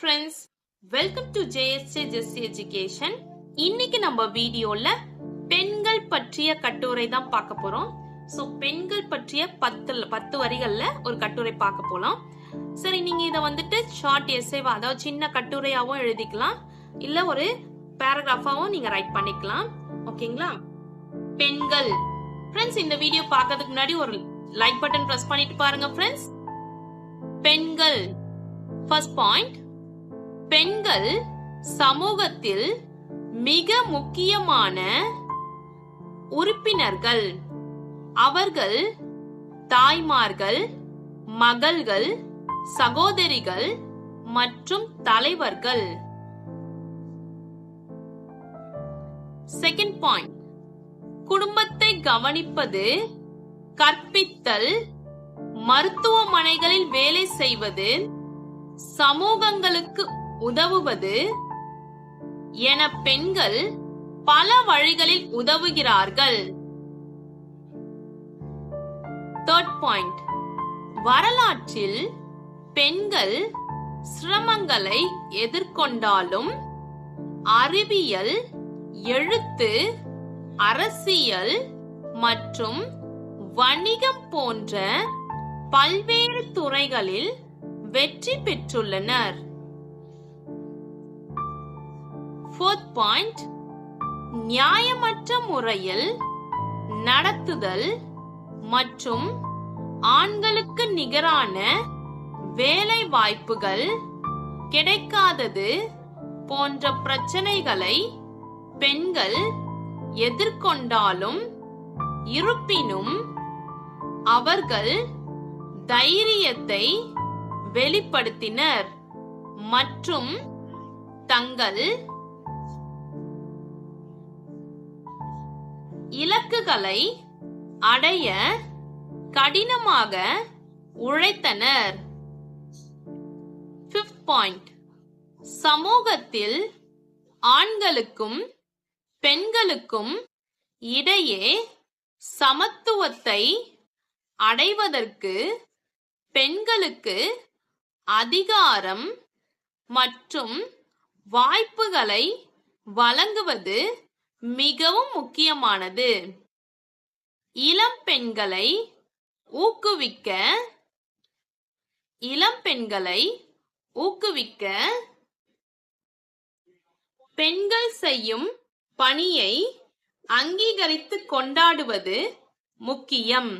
Friends welcome to JSA Jessie education இன்னைக்கு நம்ம வீடியோல பெண்கள் பற்றிய கட்டுரை தான் பார்க்க போறோம். ஸோ பெண்கள் பற்றிய பத்து பத்து வரிகள்ல ஒரு கட்டுரை பார்க்க போலாம். சரி நீங்க இதை வந்துட்டு ஷார்ட் எஸ்ஏவா அதாவது சின்ன கட்டுரையாவும் எழுதிக்கலாம். இல்ல ஒரு பேராகிராஃபாவும் நீங்க ரைட் பண்ணிக்கலாம். ஓகேங்களா பெண்கள். ஃப்ரெண்ட்ஸ் இந்த வீடியோ பார்க்கறதுக்கு முன்னாடி ஒரு லைக் பட்டன் பிரஸ் பண்ணிட்டு பாருங்க ஃப்ரெண்ட்ஸ் பெண்கள். ஃபர்ஸ்ட் பாயிண்ட் பெண்கள் சமூகத்தில் மிக முக்கியமான உறுப்பினர்கள். அவர்கள் தாய்மார்கள் மகள்கள் சகோதரிகள் மற்றும் தலைவர்கள். செகண்ட் பாயிண்ட் குடும்பத்தை கவனிப்பது கற்பித்தல் மருத்துவமனைகளில் வேலை செய்வது சமூகங்களுக்கு உதவுவது என பெண்கள் பல வழிகளில் உதவுகிறார்கள். தேர்ட் பாயிண்ட் வரலாற்றில் பெண்கள் சிரமங்களை எதிர்கொண்டாலும் அறிவியல் எழுத்து அரசியல் மற்றும் வணிகம் போன்ற பல்வேறு துறைகளில் வெற்றி பெற்றுள்ளனர். ஃபோர்த் பாயிண்ட் நியாயமற்ற முறையில் நடத்துதல் மற்றும் ஆண்களுக்கு நிகரான வேலை வாய்ப்புகள் கிடைக்காதது போன்ற பிரச்சனைகளை பெண்கள் எதிர்கொண்டாலும் இருப்பினும் அவர்கள் தைரியத்தை வெளிப்படுத்தினர் மற்றும் தங்கள் இலக்குகளை அடைய கடினமாக உழைத்தனர். ஃபிஃப்த் பாயிண்ட் சமூகத்தில் ஆண்களுக்கும் பெண்களுக்கும் இடையே சமத்துவத்தை அடைவதற்கு பெண்களுக்கு அதிகாரம் மற்றும் வாய்ப்புகளை வழங்குவது மிகவும் முக்கியமானது. இளம் பெண்களை ஊக்குவிக்க இளம் பெண்களை ஊக்குவிக்க பெண்கள் செய்யும் பணியை அங்கீகரித்து கொண்டாடுவது முக்கியம்.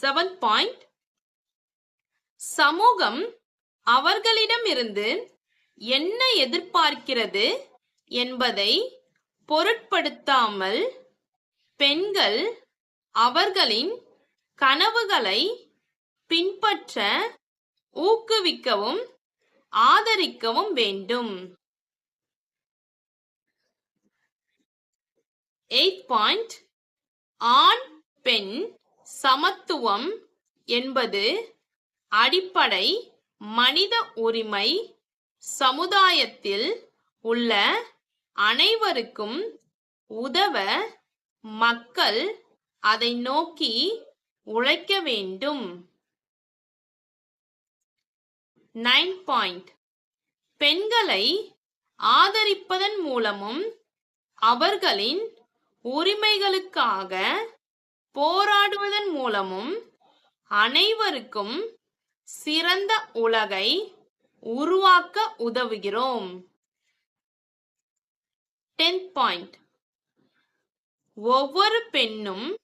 செவன் பாயிண்ட் சமூகம் அவர்களிடமிருந்து என்ன எதிர்பார்க்கிறது என்பதை பொருட்படுத்தாமல் பெண்கள் அவர்களின் கனவுகளை பின்பற்ற ஊக்குவிக்கவும் ஆதரிக்கவும் வேண்டும். எயிட் பாயிண்ட் ஆண் பெண் சமத்துவம் என்பது அடிப்படை மனித உரிமை சமுதாயத்தில் உள்ள அனைவருக்கும் உதவ மக்கள் அதை நோக்கி உழைக்க வேண்டும். Nine point. பெண்களை ஆதரிப்பதன் மூலமும் அவர்களின் உரிமைகளுக்காக போராடுவதன் மூலமும் அனைவருக்கும் சிறந்த உலகை உருவாக்க உதவுகிறோம். டென்த் பாயிண்ட் ஒவ்வொரு பெண்ணும்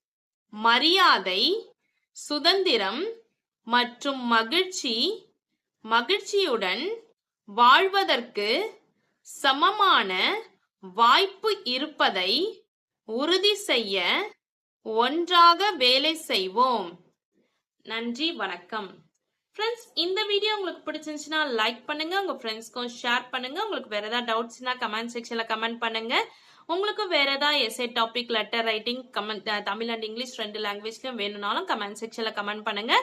மரியாதை சுதந்திரம் மற்றும் மகிழ்ச்சி மகிழ்ச்சியுடன் வாழ்வதற்கு சமமான வாய்ப்பு இருப்பதை உறுதி செய்ய ஒன்றாக வேலை செய்வோம். நன்றி வணக்கம். ஃப்ரெண்ட்ஸ் இந்த வீடியோ உங்களுக்கு பிடிச்சிருந்துச்சுன்னா லைக் பண்ணுங்க உங்க ஃப்ரெண்ட்ஸ்க்கும் ஷேர் பண்ணுங்க. உங்களுக்கு வேற ஏதாவது டவுட்ஸ்னா கமெண்ட் செக்ஷன்ல கமெண்ட் பண்ணுங்க. உங்களுக்கு வேற ஏதாவது essay topic letter writing comment Tamil and English ரெண்டு லாங்குவேஜ்லயும் வேணும்னாலும் கமெண்ட் செக்ஷன்ல கமெண்ட் பண்ணுங்க.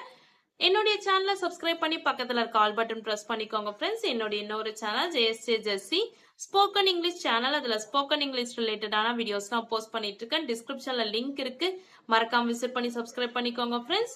என்னுடைய சேனலை சப்ஸ்கிரைப் பண்ணி பக்கத்துல இருக்க ஆல் பட்டன் பிரஸ் பண்ணிக்கோங்க ஃப்ரெண்ட்ஸ் என்னுடைய இன்னொரு channel JSJ Jessie spoken English channel அதுல ஸ்போக்கன் இங்கிலீஷ் ரிலேட்டடான வீடியோஸ்லாம் போஸ்ட் பண்ணிட்டு இருக்கேன். டிஸ்கிரிப்ஷன்ல லிங்க் இருக்கு. மறக்காம விசிட் பண்ணி சப்ஸ்கிரைப் பண்ணிக்கோங்க friends